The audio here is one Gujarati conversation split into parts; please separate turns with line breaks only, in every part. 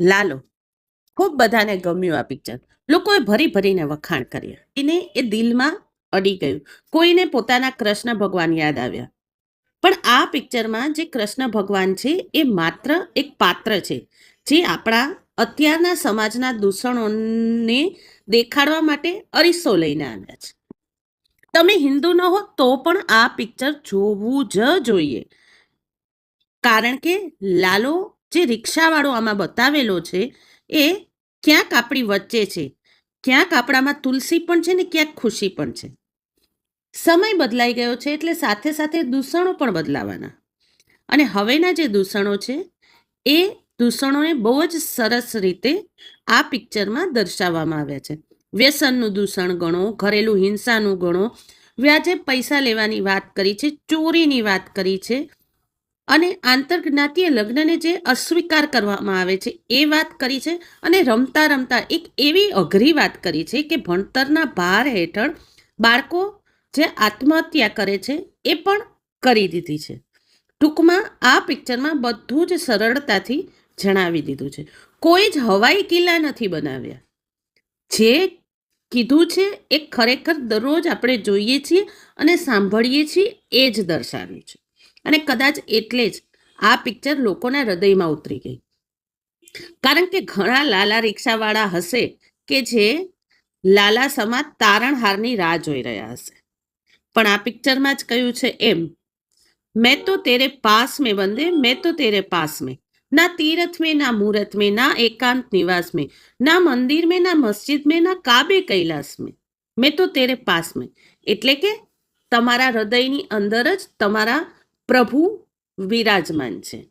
લાલો. ખૂબ બધાને ગમ્યું આ પિક્ચર. લોકોએ ભરી ભરીને વખાણ કર્યા. એને એ દિલમાં અડી ગયું. કોઈને પોતાના કૃષ્ણ ભગવાન યાદ આવ્યા. પણ આ પિક્ચરમાં જે કૃષ્ણ ભગવાન છે, એ માત્ર એક પાત્ર છે, જે આપણા અત્યારના સમાજના દૂષણોને દેખાડવા માટે અરીસો લઈને આવ્યા છે. તમે હિન્દુ ન હો તો પણ આ પિક્ચર જોવું જ જોઈએ. કારણ કે લાલો જે રિક્ષાવાળો આમાં બતાવેલો છે, એ ક્યાંક આપણી વચ્ચે છે, ક્યાંક આપણામાં તુલસી પણ છે ને ક્યાંક ખુશી પણ છે. સમય બદલાઈ ગયો છે એટલે સાથે સાથે દૂષણો પણ બદલાવાના. અને હવેના જે દૂષણો છે, એ દૂષણોને બહુ જ સરસ રીતે આ પિક્ચરમાં દર્શાવવામાં આવ્યા છે. વ્યસનનું દૂષણ ગણો, ઘરેલું હિંસાનું ગણો. વ્યાજે પૈસા લેવાની વાત કરી છે, ચોરીની વાત કરી છે અને આંતરજ્ઞાતીય લગ્નને જે અસ્વીકાર કરવામાં આવે છે, એ વાત કરી છે અને રમતા રમતા એક એવી અઘરી વાત કરી છે કે ભણતરના ભાર હેઠળ બાળકો જે આત્મહત્યા કરે છે, એ પણ કરી દીધી છે. ટૂંકમાં આ પિક્ચરમાં બધું જ સરળતાથી જણાવી દીધું છે. કોઈ જ હવાઈ કિલ્લા નથી બનાવ્યા. જે કીધું છે, એ ખરેખર દરરોજ આપણે જોઈએ છીએ અને સાંભળીએ છીએ, એ જ દર્શાવ્યું છે. અને કદાચ એટલે જ આ પિક્ચર લોકોના હૃદયમાં ઉતરી ગઈ કારણ કે ઘણા લાલા રિક્ષાવાળા હશે કે જે લાલા સમા તારણહારની રાહ જોઈ રહ્યા હશે પણ આ પિક્ચરમાં જ કહ્યું છે એમ મેં તો તેરે પાસ में बंदे मैं तो तेरे पास में ना तीरथ में ना मूरत में ना एकांत निवास में ना मंदिर में ना मस्जिद में ना કાબે કૈલાસ में મેં તો તેરે પાસ में એટલે કે તમારા હૃદયની અંદર જ તમારા પ્રભુ વિરાજમાન છે.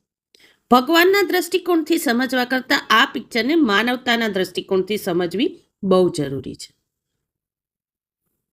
ભગવાનના દ્રષ્ટિકોણથી સમજવા કરતાં આ પિક્ચરને માનવતાના દ્રષ્ટિકોણથી સમજવી બહુ જરૂરી છે.